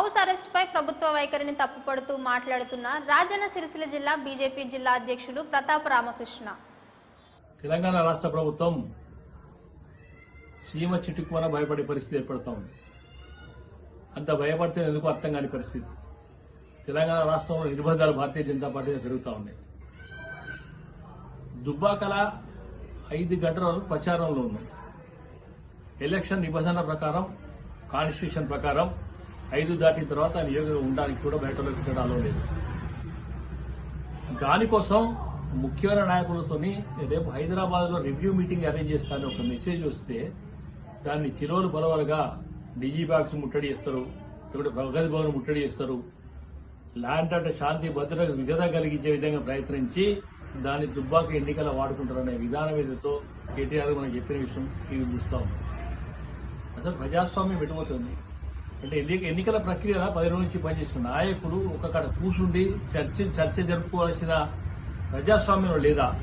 House అరెస్ట్పై ప్రభుత్వ వైఖరిని తప్పుపడుతూ మాట్లాడుతున్న రాజన్న సిరిసిల్ల జిల్లా బీజేపీ జిల్లా అధ్యక్షులు ప్రతాప్ రామకృష్ణ. తెలంగాణ రాష్ట్ర ప్రభుత్వం సీమ చిటుకుమన భయపడే పరిస్థితి ఏర్పడతా ఉంది అంత భయపడితే ఎందుకు అర్థం కాని పరిస్థితి? తెలంగాణ రాష్ట్రంలో నిర్బంధాలు భారతీయ జనతా పార్టీ పెరుగుతూ ఉన్నాయి. దుబ్బాకల ఐదు గంటల వరకు ప్రచారంలో ఉన్నాం. ఎలక్షన్ నిబంధనల ప్రకారం కాన్స్టిట్యూషన్ ప్రకారం ఐదు దాటిన తర్వాత నియోజకవర్గం ఉండడానికి కూడా బయటలోకి పెట్టాలో లేదు. దానికోసం ముఖ్యమైన నాయకులతోని రేపు హైదరాబాద్లో రివ్యూ మీటింగ్ అరేంజ్ చేస్తానని ఒక మెసేజ్ వస్తే దాన్ని చిరోలు బలవలుగా డీజీ బాక్స్ ముట్టడి చేస్తారు లేకుంటే ప్రగతి భవన్ ముట్టడి చేస్తారు. ల్యాండ్ అంటే శాంతి భద్రతకు విధత కలిగించే విధంగా ప్రయత్నించి దాన్ని దుబ్బాక ఎన్నికల వాడుకుంటారనే విధానం ఏదైతే కేటీఆర్ మనం చెప్పిన విషయం ఇవి చూస్తాం. అసలు ప్రజాస్వామ్యం పెట్టబోతుంది అంటే ఎన్ని- ఎన్నికల ప్రక్రియ పది రోజుల నుంచి పనిచేసిన నాయకుడు ఒక కూర్చుండి చర్చ చర్చ జరుపుకోవాల్సిన ప్రజాస్వామ్యం లేదా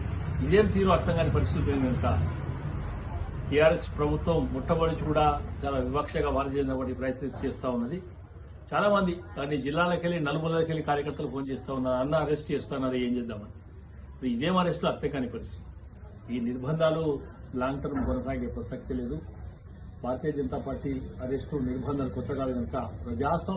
ఇదేం తీరు అర్థం కాని పరిస్థితి ఉంది కనుక టీఆర్ఎస్ ప్రభుత్వం ముట్టబడి కూడా చాలా వివక్షగా భారతీయ జనతా ప్రయత్నం చేస్తూ ఉన్నది. చాలా మంది కానీ జిల్లాలకు వెళ్ళి నలుమూలకి వెళ్ళి కార్యకర్తలు ఫోన్ చేస్తూ ఉన్నారు అన్న అరెస్ట్ చేస్తున్నారు ఏం చేద్దామని. ఇదేం అరెస్టులు అర్థం కాని పరిస్థితి. ఈ నిర్బంధాలు లాంగ్ టర్మ్ కొనసాగే ప్రసక్తి లేదు. భారతీయ జనతా పార్టీ అరెస్టు నిర్బంధాలు కొత్తగా కనుక ప్రజాస్వామ్య